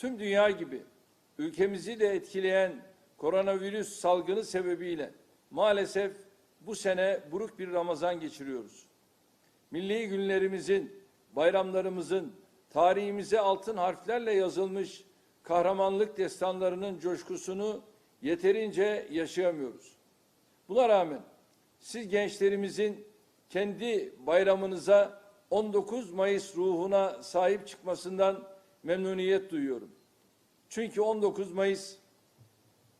Tüm dünya gibi ülkemizi de etkileyen koronavirüs salgını sebebiyle maalesef bu sene buruk bir Ramazan geçiriyoruz. Milli günlerimizin, bayramlarımızın, tarihimize altın harflerle yazılmış kahramanlık destanlarının coşkusunu yeterince yaşayamıyoruz. Buna rağmen siz gençlerimizin kendi bayramınıza 19 Mayıs ruhuna sahip çıkmasından memnuniyet duyuyorum. Çünkü 19 Mayıs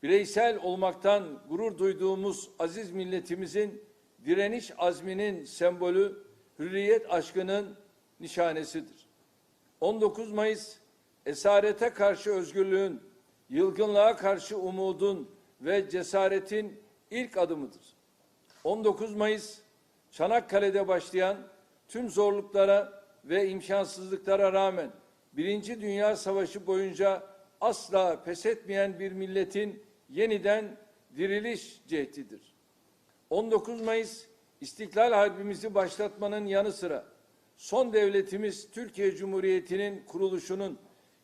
bireysel olmaktan gurur duyduğumuz aziz milletimizin direniş azminin sembolü, hürriyet aşkının nişanesidir. 19 Mayıs esarete karşı özgürlüğün, yılgınlığa karşı umudun ve cesaretin ilk adımıdır. 19 Mayıs Çanakkale'de başlayan tüm zorluklara ve imkansızlıklara rağmen Birinci Dünya Savaşı boyunca asla pes etmeyen bir milletin yeniden diriliş cehdidir. 19 Mayıs İstiklal Harbimizi başlatmanın yanı sıra son devletimiz Türkiye Cumhuriyeti'nin kuruluşunun,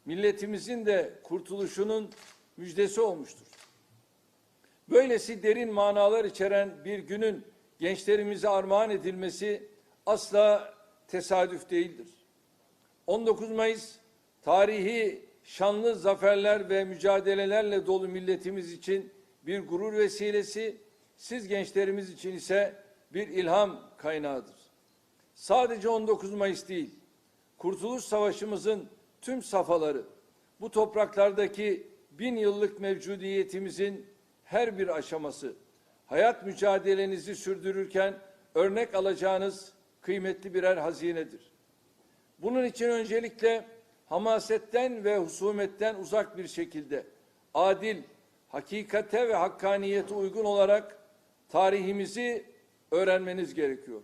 milletimizin de kurtuluşunun müjdesi olmuştur. Böylesi derin manalar içeren bir günün gençlerimize armağan edilmesi asla tesadüf değildir. 19 Mayıs tarihi şanlı zaferler ve mücadelelerle dolu milletimiz için bir gurur vesilesi, siz gençlerimiz için ise bir ilham kaynağıdır. Sadece 19 Mayıs değil, Kurtuluş Savaşımızın tüm safhaları, bu topraklardaki bin yıllık mevcudiyetimizin her bir aşaması, hayat mücadelenizi sürdürürken örnek alacağınız kıymetli birer hazinedir. Bunun için öncelikle hamasetten ve husumetten uzak bir şekilde adil, hakikate ve hakkaniyete uygun olarak tarihimizi öğrenmeniz gerekiyor.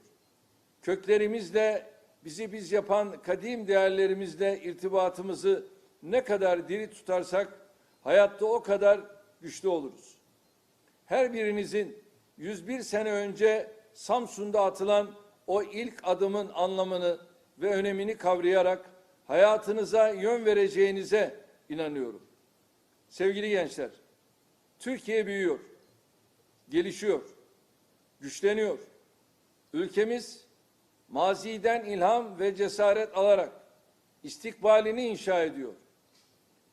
Köklerimizle bizi biz yapan kadim değerlerimizle irtibatımızı ne kadar diri tutarsak hayatta o kadar güçlü oluruz. Her birinizin 101 sene önce Samsun'da atılan o ilk adımın anlamını ve önemini kavrayarak hayatınıza yön vereceğinize inanıyorum. Sevgili gençler, Türkiye büyüyor, gelişiyor, güçleniyor. Ülkemiz maziden ilham ve cesaret alarak istikbalini inşa ediyor.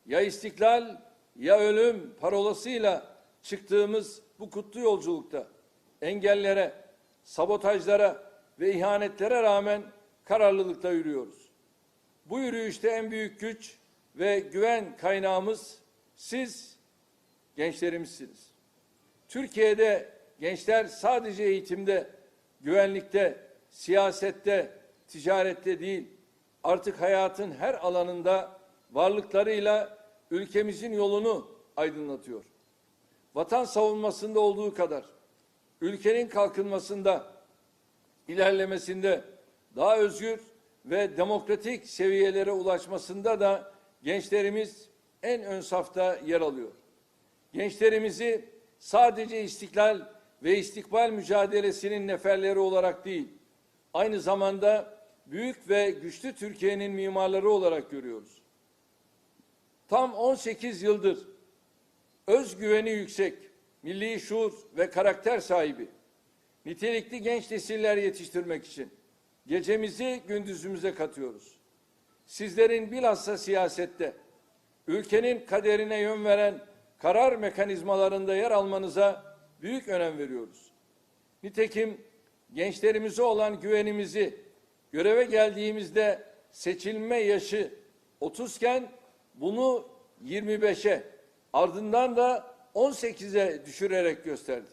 Ya istiklal ya ölüm parolasıyla çıktığımız bu kutlu yolculukta engellere, sabotajlara ve ihanetlere rağmen kararlılıkla yürüyoruz. Bu yürüyüşte en büyük güç ve güven kaynağımız siz gençlerimizsiniz. Türkiye'de gençler sadece eğitimde, güvenlikte, siyasette, ticarette değil, artık hayatın her alanında varlıklarıyla ülkemizin yolunu aydınlatıyor. Vatan savunmasında olduğu kadar ülkenin kalkınmasında, ilerlemesinde, daha özgür ve demokratik seviyelere ulaşmasında da gençlerimiz en ön safta yer alıyor. Gençlerimizi sadece istiklal ve istikbal mücadelesinin neferleri olarak değil, aynı zamanda büyük ve güçlü Türkiye'nin mimarları olarak görüyoruz. Tam 18 yıldır özgüveni yüksek, milli şuur ve karakter sahibi, nitelikli genç nesiller yetiştirmek için gecemizi gündüzümüze katıyoruz. Sizlerin bilhassa siyasette, ülkenin kaderine yön veren karar mekanizmalarında yer almanıza büyük önem veriyoruz. Nitekim gençlerimize olan güvenimizi göreve geldiğimizde seçilme yaşı 30 iken bunu 25'e ardından da 18'e düşürerek gösterdik.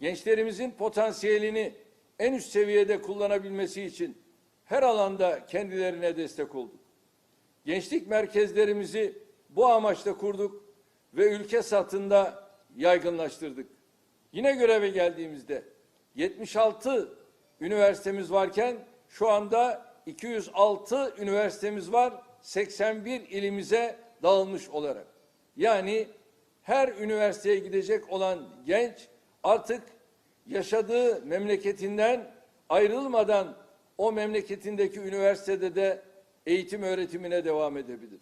Gençlerimizin potansiyelini en üst seviyede kullanabilmesi için her alanda kendilerine destek olduk. Gençlik merkezlerimizi bu amaçla kurduk ve ülke satında yaygınlaştırdık. Yine göreve geldiğimizde 76 üniversitemiz varken şu anda 206 üniversitemiz var 81 ilimize dağılmış olarak. Yani her üniversiteye gidecek olan genç artık yaşadığı memleketinden ayrılmadan o memleketindeki üniversitede de eğitim öğretimine devam edebilir.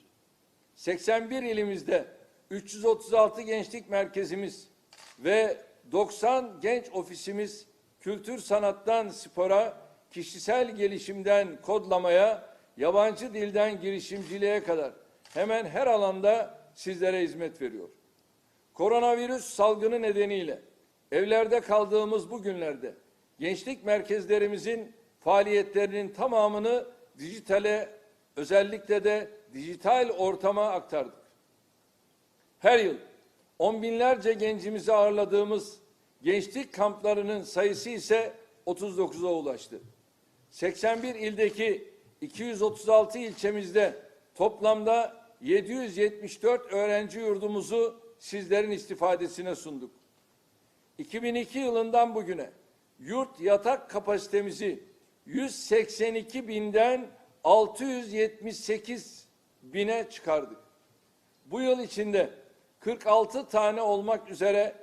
81 ilimizde 336 gençlik merkezimiz ve 90 genç ofisimiz kültür sanattan spora, kişisel gelişimden kodlamaya, yabancı dilden girişimciliğe kadar hemen her alanda sizlere hizmet veriyor. Koronavirüs salgını nedeniyle evlerde kaldığımız bu günlerde gençlik merkezlerimizin faaliyetlerinin tamamını dijitale özellikle de dijital ortama aktardık. Her yıl on binlerce gencimizi ağırladığımız gençlik kamplarının sayısı ise 39'a ulaştı. 81 ildeki 236 ilçemizde toplamda 774 öğrenci yurdumuzu sizlerin istifadesine sunduk. 2002 yılından bugüne yurt yatak kapasitemizi 182 binden 678 bine çıkardık. Bu yıl içinde 46 tane olmak üzere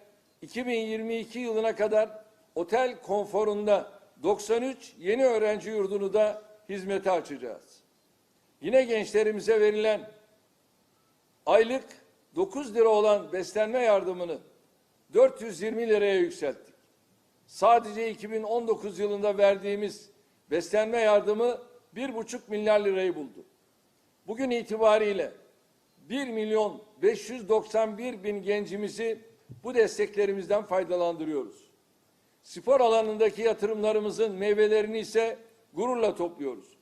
2022 yılına kadar otel konforunda 93 yeni öğrenci yurdunu da hizmete açacağız. Yine gençlerimize verilen aylık 9 lira olan beslenme yardımını 420 liraya yükselttik. Sadece 2019 yılında verdiğimiz beslenme yardımı 1,5 milyar lirayı buldu. Bugün itibariyle 1 milyon 591 bin gencimizi bu desteklerimizden faydalandırıyoruz. Spor alanındaki yatırımlarımızın meyvelerini ise gururla topluyoruz.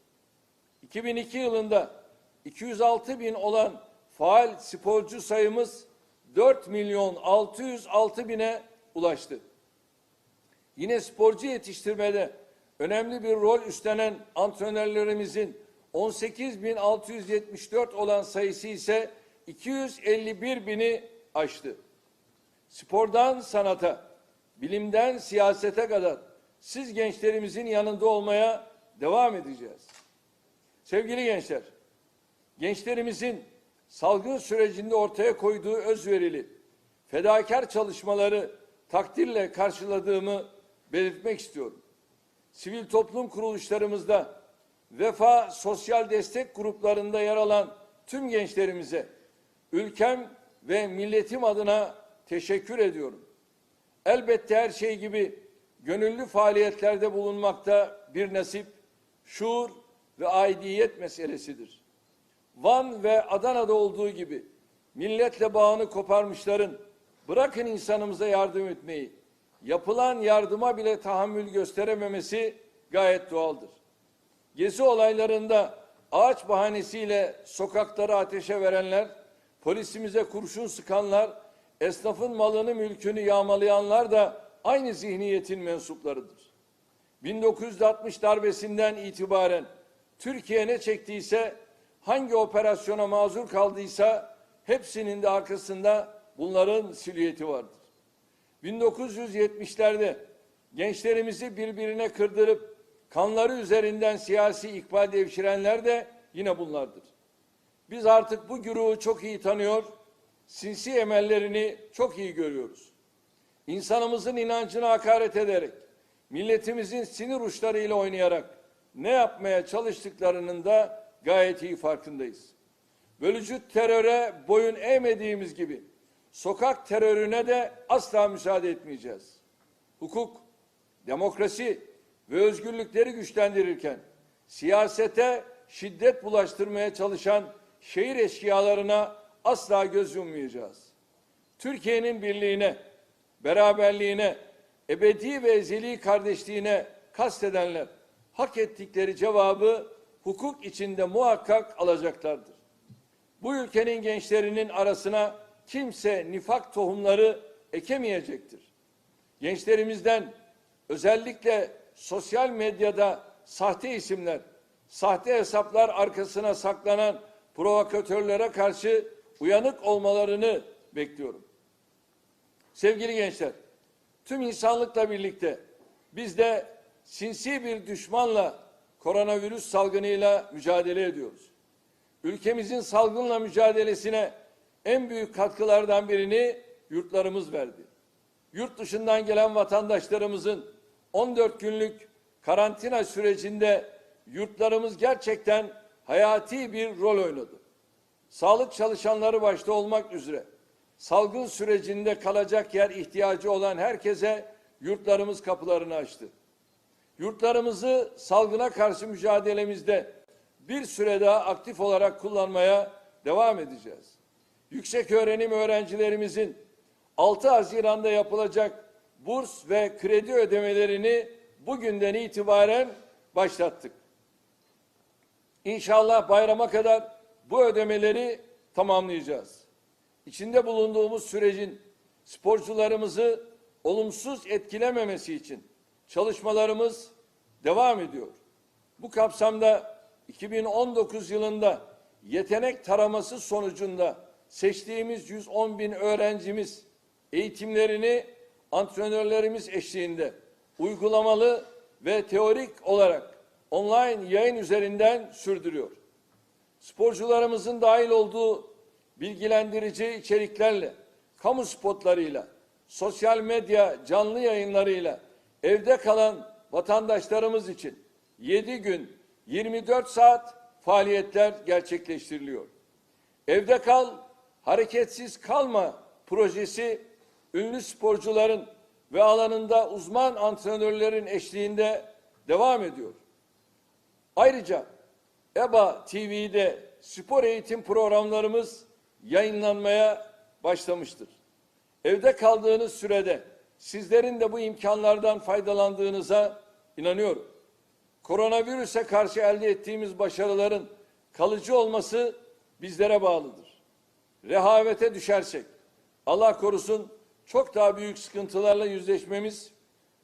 2002 yılında 206 bin olan faal sporcu sayımız 4 milyon 606 bine ulaştı. Yine sporcu yetiştirmede önemli bir rol üstlenen antrenörlerimizin 18.674 olan sayısı ise 251 bini aştı. Spordan sanata, bilimden siyasete kadar siz gençlerimizin yanında olmaya devam edeceğiz. Sevgili gençler, gençlerimizin salgın sürecinde ortaya koyduğu özverili, fedakar çalışmaları takdirle karşıladığımı belirtmek istiyorum. Sivil toplum kuruluşlarımızda vefa sosyal destek gruplarında yer alan tüm gençlerimize ülkem ve milletim adına teşekkür ediyorum. Elbette her şey gibi gönüllü faaliyetlerde bulunmakta bir nasip, şuur ve aidiyet meselesidir. Van ve Adana'da olduğu gibi milletle bağını koparmışların bırakın insanımıza yardım etmeyi, yapılan yardıma bile tahammül gösterememesi gayet doğaldır. Gezi olaylarında ağaç bahanesiyle sokakları ateşe verenler, polisimize kurşun sıkanlar, esnafın malını mülkünü yağmalayanlar da aynı zihniyetin mensuplarıdır. 1960 darbesinden itibaren Türkiye ne çektiyse, hangi operasyona mazur kaldıysa hepsinin de arkasında bunların silüeti vardır. 1970'lerde gençlerimizi birbirine kırdırıp kanları üzerinden siyasi ikbal devşirenler de yine bunlardır. Biz artık bu güruhu çok iyi tanıyor, sinsi emellerini çok iyi görüyoruz. İnsanımızın inancına hakaret ederek, milletimizin sinir uçlarıyla oynayarak ne yapmaya çalıştıklarının da gayet iyi farkındayız. Bölücü teröre boyun eğmediğimiz gibi sokak terörüne de asla müsaade etmeyeceğiz. Hukuk, demokrasi ve özgürlükleri güçlendirirken siyasete şiddet bulaştırmaya çalışan şehir eşkıyalarına asla göz yummayacağız. Türkiye'nin birliğine, beraberliğine, ebedi ve ezeli kardeşliğine kastedenler hak ettikleri cevabı hukuk içinde muhakkak alacaklardır. Bu ülkenin gençlerinin arasına kimse nifak tohumları ekemeyecektir. Gençlerimizden özellikle sosyal medyada sahte isimler, sahte hesaplar arkasına saklanan provokatörlere karşı uyanık olmalarını bekliyorum. Sevgili gençler, tüm insanlıkla birlikte biz de sinsi bir düşmanla koronavirüs salgınıyla mücadele ediyoruz. Ülkemizin salgınla mücadelesine en büyük katkılardan birini yurtlarımız verdi. Yurt dışından gelen vatandaşlarımızın 14 günlük karantina sürecinde yurtlarımız gerçekten hayati bir rol oynadı. sağlık çalışanları başta olmak üzere salgın sürecinde kalacak yer ihtiyacı olan herkese yurtlarımız kapılarını açtı. Yurtlarımızı salgına karşı mücadelemizde bir süre daha aktif olarak kullanmaya devam edeceğiz. Yüksek öğrenim öğrencilerimizin 6 Haziran'da yapılacak burs ve kredi ödemelerini bugünden itibaren başlattık. İnşallah bayrama kadar bu ödemeleri tamamlayacağız. İçinde bulunduğumuz sürecin sporcularımızı olumsuz etkilememesi için çalışmalarımız devam ediyor. Bu kapsamda 2019 yılında yetenek taraması sonucunda seçtiğimiz 110 bin öğrencimiz eğitimlerini antrenörlerimiz eşliğinde uygulamalı ve teorik olarak online yayın üzerinden sürdürüyor. Sporcularımızın dahil olduğu bilgilendirici içeriklerle, kamu spotlarıyla, sosyal medya canlı yayınlarıyla evde kalan vatandaşlarımız için 7 gün 24 saat faaliyetler gerçekleştiriliyor. Evde kal, hareketsiz kalma projesi ünlü sporcuların ve alanında uzman antrenörlerin eşliğinde devam ediyor. Ayrıca EBA TV'de spor eğitim programlarımız yayınlanmaya başlamıştır. Evde kaldığınız sürede sizlerin de bu imkanlardan faydalandığınıza inanıyorum. Koronavirüse karşı elde ettiğimiz başarıların kalıcı olması bizlere bağlıdır. Rehavete düşersek Allah korusun çok daha büyük sıkıntılarla yüzleşmemiz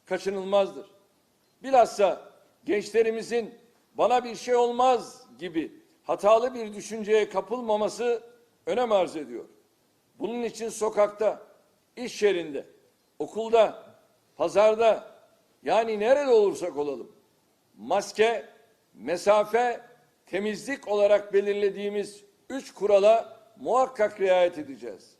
kaçınılmazdır. Bilhassa gençlerimizin bana bir şey olmaz gibi hatalı bir düşünceye kapılmaması önem arz ediyor. Bunun için sokakta, iş yerinde, okulda, pazarda yani nerede olursak olalım maske, mesafe, temizlik olarak belirlediğimiz üç kurala muhakkak riayet edeceğiz.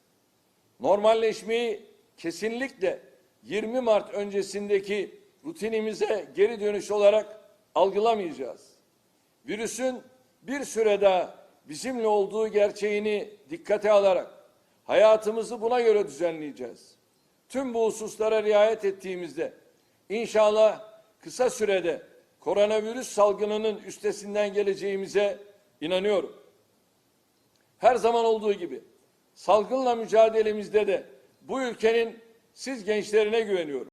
Normalleşmeyi kesinlikle 20 Mart öncesindeki rutinimize geri dönüş olarak algılamayacağız. Virüsün bir süre daha bizimle olduğu gerçeğini dikkate alarak hayatımızı buna göre düzenleyeceğiz. Tüm bu hususlara riayet ettiğimizde inşallah kısa sürede koronavirüs salgınının üstesinden geleceğimize inanıyorum. Her zaman olduğu gibi salgınla mücadelemizde de bu ülkenin siz gençlerine güveniyorum.